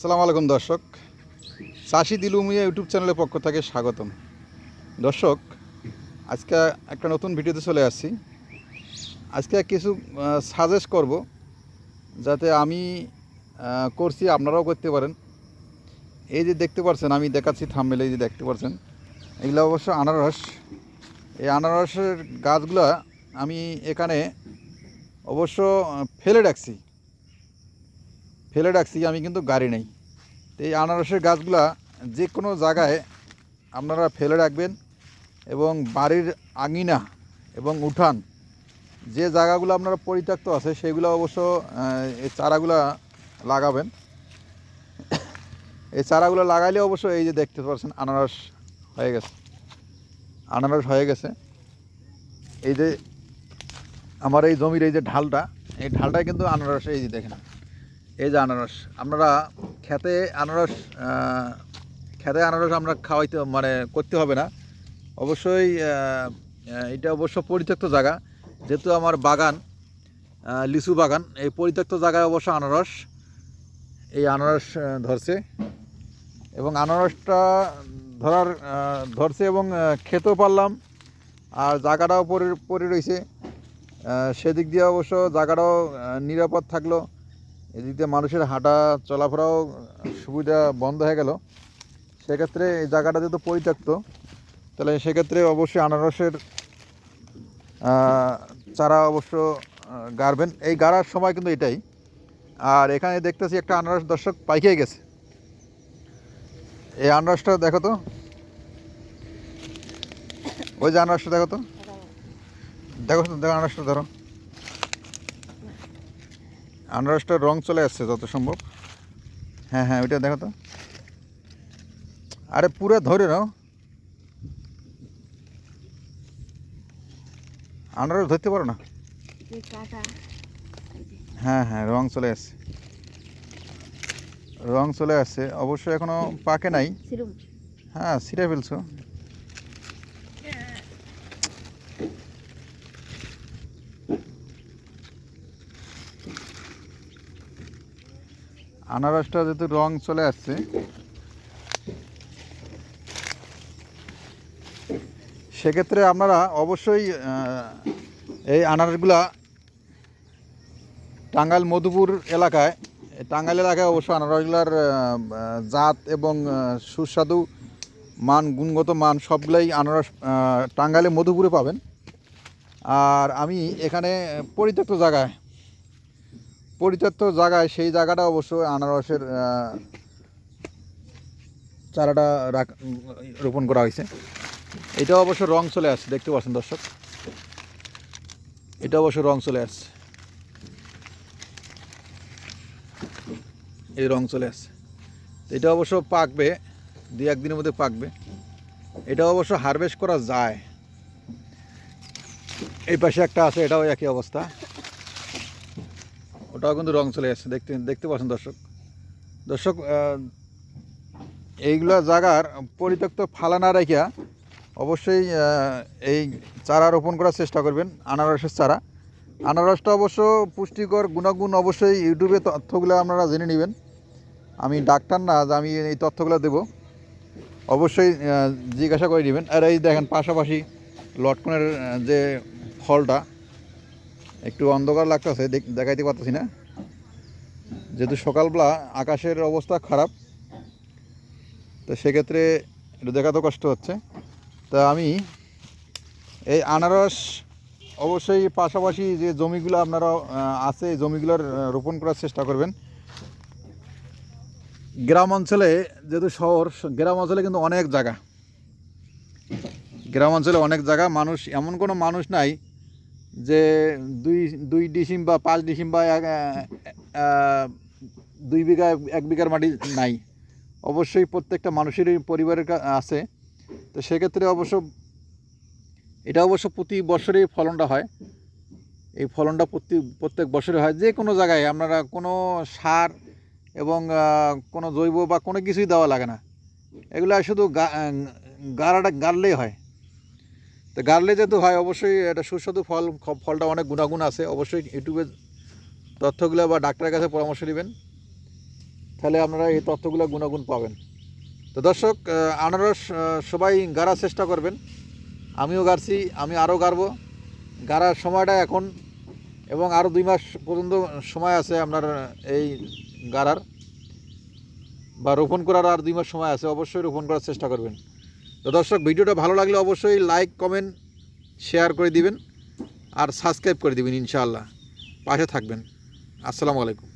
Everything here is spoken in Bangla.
আসসালামু আলাইকুম, দর্শক। চাষি দিলুমিয়া ইউটিউব চ্যানেলের পক্ষ থেকে স্বাগতম। দর্শক, আজকে একটা নতুন ভিডিওতে চলে আসছি। আজকে কিছু সাজেস্ট করব, যাতে আমি করছি, আপনারাও করতে পারেন। এই যে দেখতে পাচ্ছেন আমি দেখাচ্ছি থামমেলে এই যে দেখতে পাচ্ছেন এগুলো অবশ্য আনারস। এই আনারসের গাছগুলা আমি এখানে অবশ্য ফেলে রাখছি। ফেলে রাখছি, আমি কিন্তু গাড়ি নেই। তো এই আনারসের গাছগুলা যে কোনো জায়গায় আপনারা ফেলে রাখবেন এবং বাড়ির আঙিনা এবং উঠান, যে জায়গাগুলো আপনারা পরিত্যক্ত আছে সেগুলো অবশ্য এই চারাগুলা লাগাবেন। এই চারাগুলো লাগাইলে অবশ্য এই যে দেখতে পাচ্ছেন আনারস হয়ে গেছে। আনারস হয়ে গেছে। এই যে আমার এই জমির এই যে ঢালটা, এই ঢালটায় কিন্তু আনারস, এই যে দেখেন। এই যে আনারস, আপনারা খেতে আনারস খেতে আনারস আমরা খাওয়াইতে মানে করতে হবে না। অবশ্যই এটা অবশ্য পরিত্যক্ত জায়গা। যেহেতু আমার বাগান লিচু বাগান, এই পরিত্যক্ত জায়গায় অবশ্য আনারস, এই আনারস ধরছে। এবং আনারসটা ধরার ধরছে এবং খেতেও পারলাম। আর জায়গাটাও পরে পড়ে রয়েছে সেদিক দিয়ে অবশ্য জায়গাটাও নিরাপদ থাকল। এদিক দিয়ে মানুষের হাঁটা চলাফেরাও সুবিধা বন্ধ হয়ে গেল। সেক্ষেত্রে এই জায়গাটা যেহেতু পরিত্যক্ত, তাহলে সেক্ষেত্রে অবশ্যই আনারসের চারা অবশ্য গাড়বেন। এই গাড়ার সময় কিন্তু এটাই। আর এখানে দেখতেছি একটা আনারস দর্শক পাইকে গেছে। এই আনারসটা দেখো তো। ওই যে আনারসটা দেখো তো। দেখো তো দেখো আনারসটা ধরো। আনারসটার রং চলে আসছে যত সম্ভব। হ্যাঁ হ্যাঁ ওইটা দেখো তো। আরে পুরো ধরে নাও। আনারস ধরতে পারো না? হ্যাঁ হ্যাঁ রং চলে আসছে। রং চলে আসছে। অবশ্যই এখনও পাকে নাই। হ্যাঁ ছিঁড়ে ফেলছো। আনারসটা যেহেতু রং চলে আসছে, সেক্ষেত্রে আপনারা অবশ্যই এই আনারসগুলা টাঙ্গাইল মধুপুর এলাকায় টাঙ্গাইল এলাকায় অবশ্য আনারসগুলার জাত এবং সুস্বাদু মান, গুণগত মান সবগুলাই আনারস টাঙ্গাইলে মধুপুরে পাবেন। আর আমি এখানে পরিত্যক্ত জায়গায় পরিত্যক্ত জায়গায়, সেই জায়গাটা অবশ্য আনারসের চারাটা রোপণ করা হয়েছে। এটা অবশ্য রং চলে আসছে, দেখতে পাচ্ছেন দর্শক। এটা অবশ্য রং চলে আসছে। এই রং চলে আসছে। এটা অবশ্য পাকবে দু একদিনের মধ্যে পাকবে। এটা অবশ্য হারভেস্ট করা যায়। এই পাশে একটা আছে, এটাও একই অবস্থা। ওটাও কিন্তু রং চলে যাচ্ছে দেখতে দেখতে পাচ্ছেন দর্শক। দর্শক এইগুলা জায়গার পরিত্যক্ত ফালা না রেখা অবশ্যই এই চারা রোপণ করার চেষ্টা করবেন, আনারসের চারা। আনারসটা অবশ্য পুষ্টিকর গুণাগুণ অবশ্যই ইউটিউবে তথ্যগুলো আপনারা জেনে নেবেন। আমি ডাক্তার না, যে আমি এই তথ্যগুলো দেবো। অবশ্যই জিজ্ঞাসা করে নেবেন। আর এই দেখেন, পাশাপাশি লটকনের যে ফলটা একটু অন্ধকার লাগতেছে, দেখ- দেখাইতে পারতেছি না। যেহেতু সকালবেলা আকাশের অবস্থা খারাপ, তো সেক্ষেত্রে একটু দেখাতে কষ্ট হচ্ছে। তা আমি এই আনারস অবশ্যই পাশাপাশি যে জমিগুলো আপনারা আছে জমিগুলোর রোপণ করার চেষ্টা করবেন। গ্রাম অঞ্চলে যেহেতু শহর, গ্রাম অঞ্চলে কিন্তু অনেক জায়গা। গ্রাম অঞ্চলে অনেক জায়গা, মানুষ, এমন কোনো মানুষ নাই যে দুই দুই ডিসিম বা পাঁচ ডিসিম বা দুই বিঘা, এক বিঘার মাটি নাই। অবশ্যই প্রত্যেকটা মানুষেরই পরিবারের আছে। তো সেক্ষেত্রে অবশ্য, এটা অবশ্য প্রতি বছরেই ফলনটা হয়। এই ফলনটা প্রতি, প্রত্যেক বছরে হয়। যে কোনো জায়গায় আপনারা কোনো সার এবং কোনো জৈব বা কোনো কিছুই দেওয়া লাগে না। এগুলো শুধু গা- গাড়াটা, গাড়লেই হয়। তো গার্লে যেহেতু হয়, অবশ্যই এটা সুস্বাদু ফল ফলটা অনেক গুণাগুণ আছে। অবশ্যই ইউটিউবে তথ্যগুলো বা ডাক্তারের কাছে পরামর্শ নেবেন। তাহলে আপনারা এই তথ্যগুলো গুণাগুণ পাবেন। তো দর্শক আনারস সবাই গাড়ার চেষ্টা করবেন। আমিও গাড়ছি, আমি আরও গাড়ব। গাড়ার সময়টা এখন এবং আরও দুই মাস পর্যন্ত সময় আছে আপনার এই গাড়ার। বা রোপণ করার আর দুই মাস সময় আছে, অবশ্যই রোপণ করার চেষ্টা করবেন। তো দর্শক, ভিডিওটা ভালো লাগলে অবশ্যই লাইক কমেন্ট শেয়ার করে দিবেন আর সাবস্ক্রাইব করে দিবেন ইনশাআল্লাহ। পাশে থাকবেন। আসসালামু আলাইকুম।